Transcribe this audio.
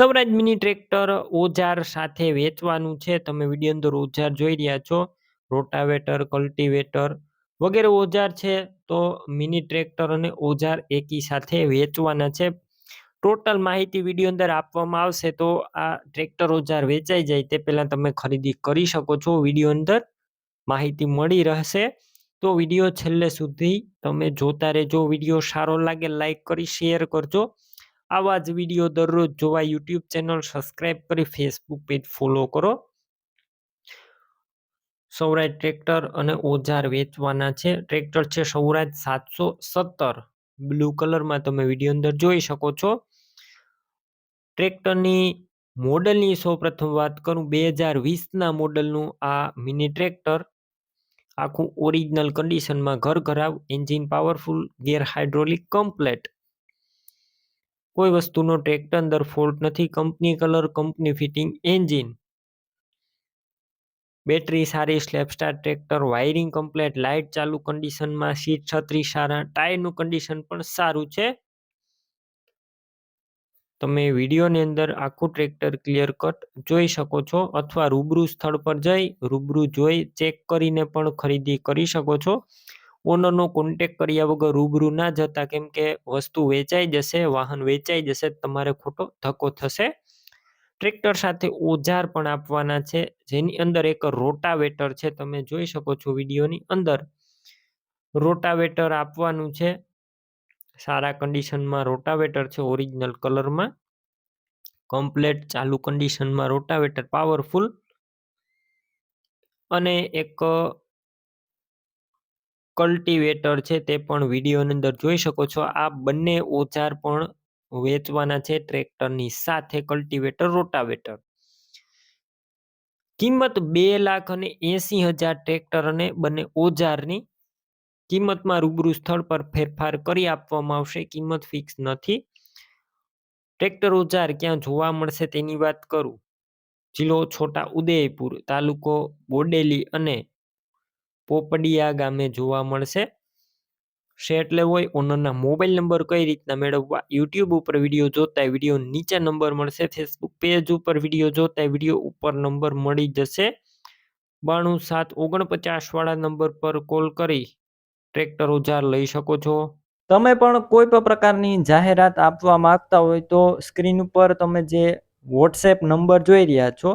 સ્વરાજ mini tractor ઓજાર સાથે વેચવાનું છે. તમે વીડિયો અંદર ઓજાર જોઈ રહ્યા છો. રોટાવેટર, કલ્ટિવેટર વગેરે ઓજાર છે. તો મિની ટ્રેક્ટર અને ઓજાર એકી સાથે વેચવાના છે. ટોટલ માહિતી વીડિયો અંદર આપવામાં આવશે. તો આ ટ્રેક્ટર ઓજાર વેચાઈ જાય તે પહેલાં તમે ખરીદી કરી શકો છો. વીડિયો અંદર માહિતી મળી રહેશે. તો વીડિયો છેલ્લે સુધી તમે જોતા રહેજો. વીડિયો સારો લાગે, લાઈક કરી, શેર કરજો. આવા જ વીડિયો દરરોજ જોવા યુટ્યુબ ચેનલ સબસ્ક્રાઈબ કરી ફેસબુક પેજ ફોલો કરો. સૌરાજ ટ્રેક્ટર અને ઓજાર વેચવાના છે. ટ્રેક્ટર છે સૌરાજ સાતસો સત્તર. બ્લુ કલરમાં તમે વીડિયો અંદર જોઈ શકો છો. ટ્રેક્ટરની મોડલની સૌપ્રથમ વાત કરું. બે હજાર વીસના મોડલનું આ મિની ટ્રેક્ટર. આખું ઓરિજિનલ કન્ડિશનમાં ઘર ઘરાવ engine powerful gear hydraulic complete કોઈ વસ્તુનો ટ્રેક્ટર અંદર ફોલ્ટ નથી company colour company fitting engine battery સારી self starter tractor wiring complete light ચાલુ કન્ડિશનમાં સીટ છત્રી સારા ટાયરનું કન્ડિશન પણ સારું છે. તમે વિડીયોની અંદર આખું ટ્રેક્ટર ક્લિયર કટ જોઈ શકો છો અથવા રૂબરૂ સ્થળ પર જઈ, રૂબરૂ જોઈ ચેક કરીને પણ ખરીદી કરી શકો છો. ઓનરનો કોન્ટેક કર્યા વગર રૂબરૂ ના જતા કેમ કે વસ્તુ વેચાઈ જશે, વાહન વેચાઈ જશે, તમારે ખોટો ધક્કો થશે. ટ્રેક્ટર સાથે ઓજાર પણ આપવાના છે, જેની અંદર એક રોટાવેટર છે, તમે જોઈ શકો છો વિડીયોની અંદર. રોટાવેટર આપવાનું છે, સારા કન્ડિશનમાં રોટાવેટર છે ઓરિજિનલ કલરમાં. કમ્પ્લેટ ચાલુ કન્ડિશનમાં રોટાવેટર પાવરફુલ અને એક કલ્ટિવેટર છે તે પણ વિડીયોની અંદર જોઈ શકો છો. આ બંને ઓજાર પણ વેચવાના છે ટ્રેક્ટરની સાથે કલ્ટિવેટર રોટાવેટર કિંમત બે લાખ અને એસી હજાર ટ્રેક્ટર અને બંને ઓજારની કિંમતમાં રૂબરૂ સ્થળ પર ફેરફાર કરી આપવામાં આવશે. કિંમત ફિક્સ નથી. ટ્રેક્ટર ઓજાર ક્યાં જોવા મળશે તેની વાત કરું. જિલ્લો છોટા ઉદયપુર તાલુકો બોડેલી અને પોપડિયા ગામે જોવા મળશે. શેટ લેવો હોય ઓનરના મોબાઈલ નંબર કઈ રીતના મેળવવા? યુટ્યુબ ઉપર વીડિયો જોતા વીડિયો નીચે નંબર મળશે. ફેસબુક પેજ ઉપર વીડિયો જોતા વીડિયો ઉપર નંબર મળી જશે. બાણું સાત ઓગણપચાસ વાળા નંબર પર કોલ કરી ટ્રેક્ટર ઓજાર લઈ શકો છો. તમે પણ કોઈ પણ પ્રકારની જાહેરાત આપવા માંગતા હોય તો સ્ક્રીન ઉપર તમે જે વોટ્સએપ નંબર જોઈ રહ્યા છો